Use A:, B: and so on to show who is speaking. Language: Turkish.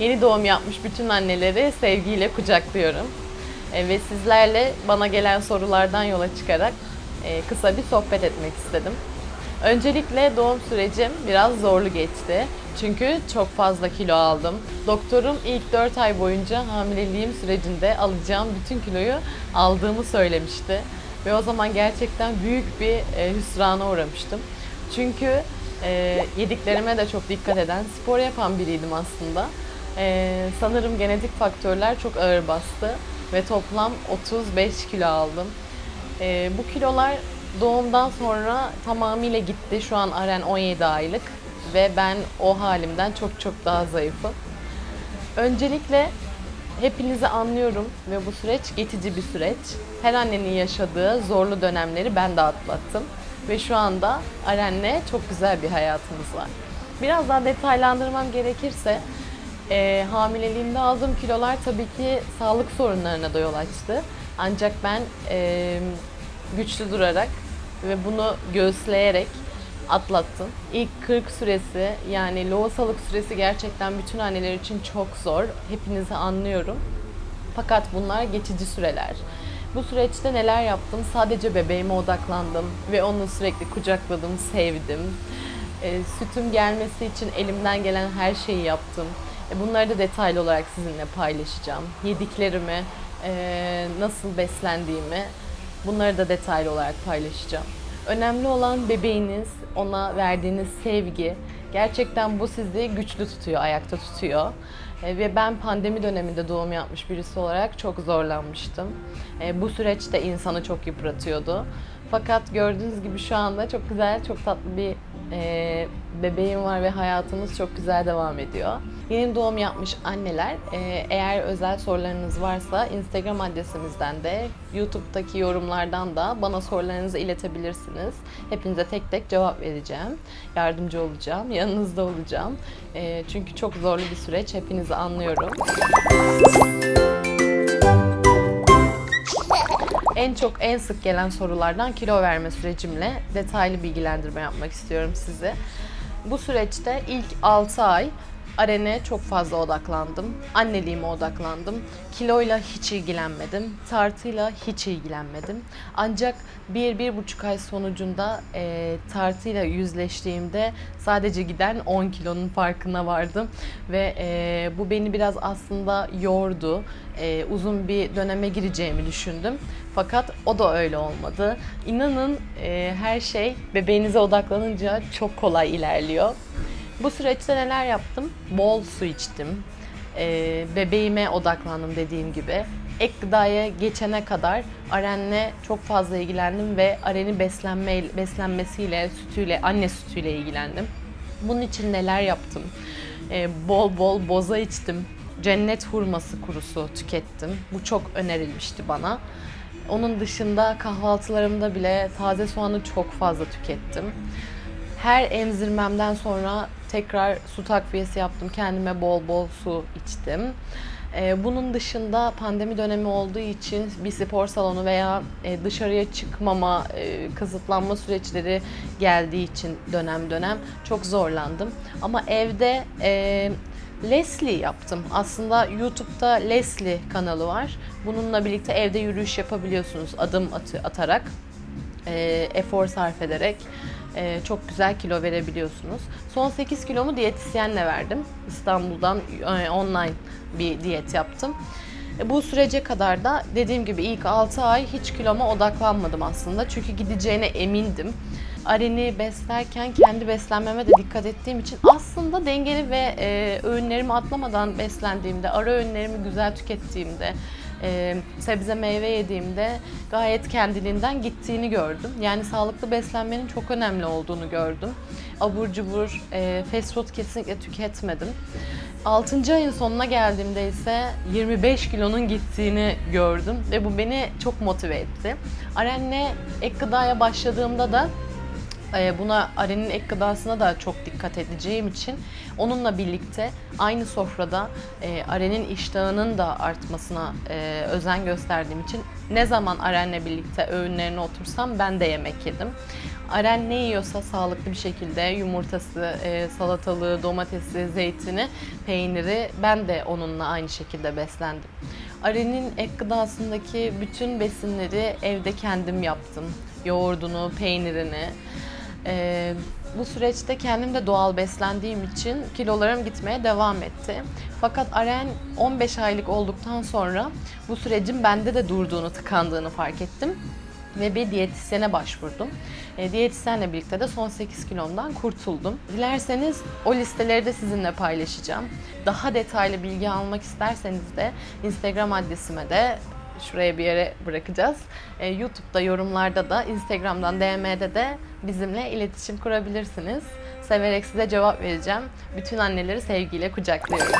A: Yeni doğum yapmış bütün anneleri sevgiyle kucaklıyorum. E, ve sizlerle bana gelen sorulardan yola çıkarak e, kısa bir sohbet etmek istedim. Öncelikle doğum sürecim biraz zorlu geçti. Çünkü çok fazla kilo aldım. Doktorum ilk 4 ay boyunca hamileliğim sürecinde alacağım bütün kiloyu aldığımı söylemişti. Ve o zaman gerçekten büyük bir e, hüsrana uğramıştım. Çünkü e, yediklerime de çok dikkat eden, spor yapan biriydim aslında. E, sanırım genetik faktörler çok ağır bastı ve toplam 35 kilo aldım. E, bu kilolar doğumdan sonra tamamıyla gitti. Şu an Aren 17 aylık ve ben o halimden çok çok daha zayıfım. Öncelikle hepinizi anlıyorum ve bu süreç geçici bir süreç. Her annenin yaşadığı zorlu dönemleri ben de atlattım. Ve şu anda Aren'le çok güzel bir hayatımız var. Biraz daha detaylandırmam gerekirse e, hamileliğimde aldığım kilolar tabii ki sağlık sorunlarına da yol açtı. Ancak ben e, güçlü durarak ve bunu göğüsleyerek atlattım. İlk 40 süresi yani lohusalık süresi gerçekten bütün anneler için çok zor. Hepinizi anlıyorum. Fakat bunlar geçici süreler. Bu süreçte neler yaptım? Sadece bebeğime odaklandım ve onu sürekli kucakladım, sevdim. E, sütüm gelmesi için elimden gelen her şeyi yaptım. E, bunları da detaylı olarak sizinle paylaşacağım. Yediklerimi, e, nasıl beslendiğimi bunları da detaylı olarak paylaşacağım. Önemli olan bebeğiniz, ona verdiğiniz sevgi. Gerçekten bu sizi güçlü tutuyor, ayakta tutuyor. E, Ve ben pandemi döneminde doğum yapmış birisi olarak çok zorlanmıştım. Bu süreç de insanı çok yıpratıyordu. Fakat gördüğünüz gibi şu anda çok güzel, çok tatlı bir e, bebeğim var ve hayatımız çok güzel devam ediyor. Yeni doğum yapmış anneler, e, eğer özel sorularınız varsa Instagram adresimizden de YouTube'daki yorumlardan da bana sorularınızı iletebilirsiniz. Hepinize tek tek cevap vereceğim. Yardımcı olacağım, yanınızda olacağım. E, çünkü çok zorlu bir süreç, hepinizi anlıyorum. En çok en sık gelen sorulardan kilo verme sürecimle detaylı bilgilendirme yapmak istiyorum size. Bu süreçte ilk 6 ay Aren'e çok fazla odaklandım. Anneliğime odaklandım. Kiloyla hiç ilgilenmedim. Tartıyla hiç ilgilenmedim. Ancak bir, bir buçuk ay sonucunda e, tartıyla yüzleştiğimde sadece giden 10 kilonun farkına vardım. Ve e, bu beni biraz aslında yordu. E, uzun bir döneme gireceğimi düşündüm. Fakat o da öyle olmadı. İnanın e, her şey bebeğinize odaklanınca çok kolay ilerliyor. Bu süreçte neler yaptım? Bol su içtim. Ee, bebeğime odaklandım dediğim gibi. Ek gıdaya geçene kadar Aren'le çok fazla ilgilendim ve Aren'i beslenme, beslenmesiyle, sütüyle, anne sütüyle ilgilendim. Bunun için neler yaptım? Ee, bol bol boza içtim. Cennet hurması kurusu tükettim. Bu çok önerilmişti bana. Onun dışında kahvaltılarımda bile taze soğanı çok fazla tükettim. Her emzirmemden sonra tekrar su takviyesi yaptım. Kendime bol bol su içtim. Ee, Bunun dışında pandemi dönemi olduğu için bir spor salonu veya e, dışarıya çıkmama, e, kısıtlanma süreçleri geldiği için dönem dönem çok zorlandım. Ama evde e, Leslie yaptım. Aslında YouTube'da Leslie kanalı var. Bununla birlikte evde yürüyüş yapabiliyorsunuz adım atı, atarak efor sarf ederek e, çok güzel kilo verebiliyorsunuz. Son 8 kilomu diyetisyenle verdim. İstanbul'dan e, online bir diyet yaptım. E, Bu sürece kadar da dediğim gibi ilk 6 ay hiç kiloma odaklanmadım aslında. Çünkü gideceğine emindim. Aren'i beslerken kendi beslenmeme de dikkat ettiğim için aslında dengeli ve e, öğünlerimi atlamadan beslendiğimde, ara öğünlerimi güzel tükettiğimde, e, sebze meyve yediğimde gayet kendiliğinden gittiğini gördüm. Yani sağlıklı beslenmenin çok önemli olduğunu gördüm. Abur cubur, e, fast food kesinlikle tüketmedim. 6. ayın sonuna geldiğimde ise 25 kilonun gittiğini gördüm ve bu beni çok motive etti. Aren'le ek gıdaya başladığımda da buna Aren'in ek gıdasına da çok dikkat edeceğim için onunla birlikte aynı sofrada e, Aren'in iştahının da artmasına e, özen gösterdiğim için ne zaman Aren'le birlikte öğünlerine otursam ben de yemek yedim. Aren ne yiyorsa sağlıklı bir şekilde yumurtası, e, salatalığı, domatesi, zeytini, peyniri ben de onunla aynı şekilde beslendim. Aren'in ek gıdasındaki bütün besinleri evde kendim yaptım. Yoğurdunu, peynirini. Ee, bu süreçte kendim de doğal beslendiğim için kilolarım gitmeye devam etti. Fakat Aren 15 aylık olduktan sonra bu sürecin bende de durduğunu, tıkandığını fark ettim ve bir diyetisyene başvurdum. E, diyetisyenle birlikte de son 8 kilomdan kurtuldum. Dilerseniz o listeleri de sizinle paylaşacağım. Daha detaylı bilgi almak isterseniz de Instagram adresime de şuraya bir yere bırakacağız. E, YouTube'da yorumlarda da Instagram'dan DM'de de bizimle iletişim kurabilirsiniz. Severek size cevap vereceğim. Bütün anneleri sevgiyle kucaklıyorum.